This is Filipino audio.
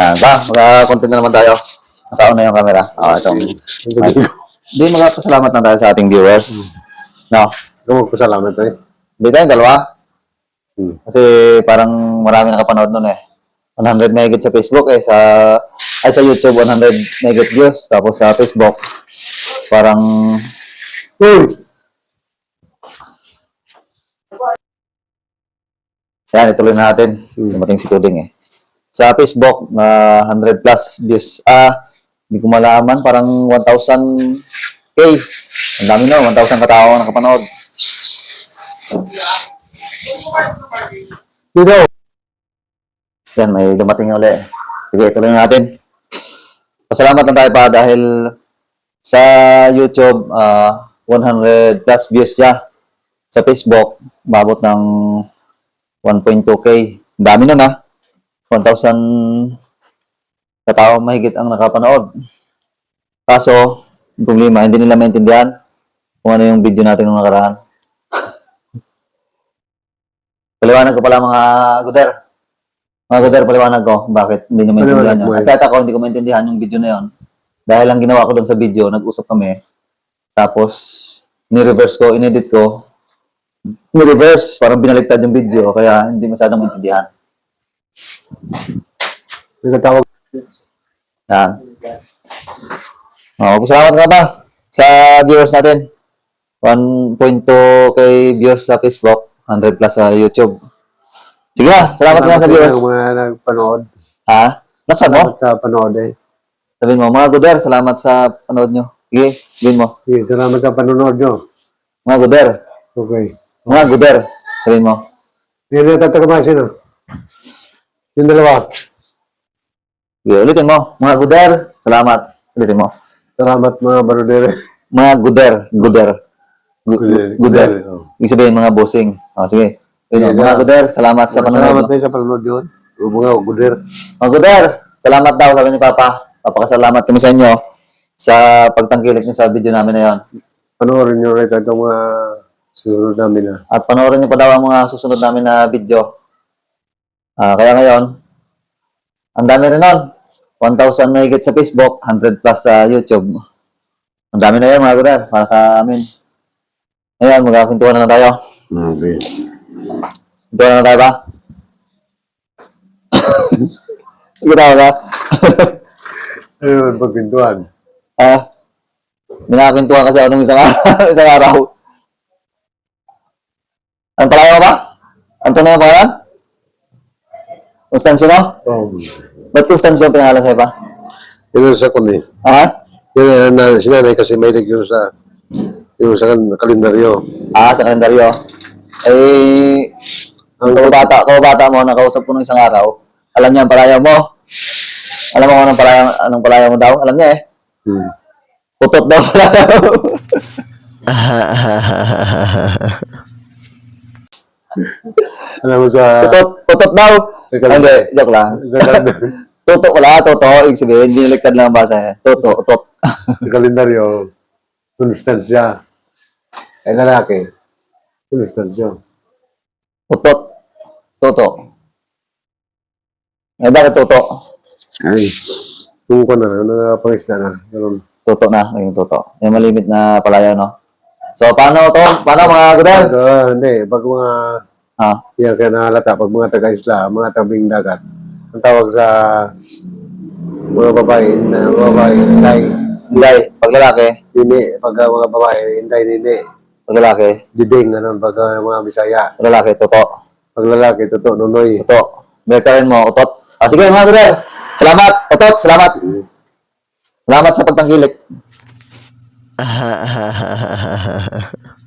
Yan ba? Magka-content na naman tayo. Nakaon na yung camera. Ah, itong... Hindi, magpasalamat na tayo sa ating viewers. No? Ikaw magpasalamat eh. Hindi tayo, dalawa. Hmm. Kasi parang marami nakapanood nun eh. 100 megabit sa Facebook eh. Sa, ay, sa YouTube, 100 megabit views. Tapos sa Facebook, parang... Uy! Yan, ituloy na natin. Dumating si Tuding eh. Sa Facebook, na 100 plus views. Ah, hindi ko malaman. Parang 1,000 K. Ang dami na, 1,000 katao ang nakapanood. Dito! Yan, may dumating uli. Sige, ituloy na natin. Pasalamat lang tayo pa dahil sa YouTube, ah 100 plus views siya. Sa Facebook, mabot ng 1.2K. Ang dami nun ha. 1,000 katao mahigit ang nakapanood. Kaso, yung problema, hindi nila maintindihan kung ano yung video natin nung nakaraan. Paliwanag ko pala mga guder. Mga guder, paliwanag ko bakit hindi nyo maintindihan Paliwanag yun. At eh. kahit ako, hindi ko maintindihan yung video na yun. Dahil ang ginawa ko doon sa video, nag-usap kami. Tapos, ni-reverse ko, inedit ko. Ni-reverse, parang binaliktad yung video. Kaya hindi masyadong maintindihan. Nagkatawag. Yan. Oh, salamat ka ba sa viewers natin. 1.2 kay viewers sa Facebook, 100 plus sa YouTube. Sige salamat ka na sa viewers. Salamat mga nagpanood. Ha? Laksan mo? Salamat sa panood eh. Sabihin mo, mga guder, salamat sa panood nyo. Sige, sabihin mo. Sige, salamat sa panonood nyo. Mga guder, Okay. mga guder, sabihin mo. Hindi na tatagamasin ah. Yung dalawa. Sige, ulitin mo. Mga guder, salamat. Ulitin mo. Salamat mga barodere. Mga guder, guder. Gu- Guder, guder. guder, oh. Ibig sabihin, mga bossing. O, sige. Mo, Sige, mga salamat. guder, salamat sa panonood Salamat tayo sa panonood yun. O mga guder. Mga guder, salamat daw, sabi ni Papa. Papakasalamat kami sa inyo sa pagtangkilik niyo sa video namin na yon. Panoorin nyo rin itong mga susunod namin ah. At panoorin niyo pa daw ang mga susunod namin na video. Ah, kaya ngayon, ang dami rin nun. 1,000 mahigit sa Facebook, 100 plus sa YouTube. Ang dami na yan mga guder, para sa amin. Ngayon, magkakuntuhan na tayo. Okay. Kuntuhan na tayo ba? Ginawa ba? Ayun, pagpintuan. Ah, may nakakintuhan kasi ako nung isang isang araw. Ang palaya mo ba? Ang tunay mo pangalan? Constancio mo? Oh. Ba't Constancio ang pinangalan sa'yo pa? Yun sa kun eh. Ha? Yun na sinanay kasi may yun sa yung sa kalendaryo. Ah, sa kalendaryo. Eh, ang kababata, kababata mo, nakausap ko nung isang araw, alam niya ang palaya mo. Alam mo kung anong palaya, anong palaya mo daw? Alam niya eh. Hmm. Putot daw palaya mo. Alam mo sa Putot, putot daw. Hindi, joke lang. sa, kalendaryo, Toto wala, toto. Ibig sabihin, binaliktad lang ang basa. Toto, utot. sa kalendaryo, konstansya. Eh, lalaki, konstansya. Utot. Toto. Eh, bakit toto? Ay. Kung ko na, nangapangisda na. Ganun. Toto na, yung toto. Yung malimit na palaya, no? So, paano to? Paano mga gudan? Ah, hindi, pag mga, Ha? yan kaya nahalata, pag mga taga-isla, mga tabing dagat, ang tawag sa mga babae, na mga babae, inday, Hindi. Pag lalaki, nini, pag ah, mga babae, inday, nini, pag lalaki, diding, ganun, pag ah, mga bisaya. pag lalaki, toto. Pag lalaki, totoo, nunoy. Toto. Binaliktad mo, utot. Ah, sige mga gudan. Salamat, utot. Salamat. Salamat sa pagtangkilik.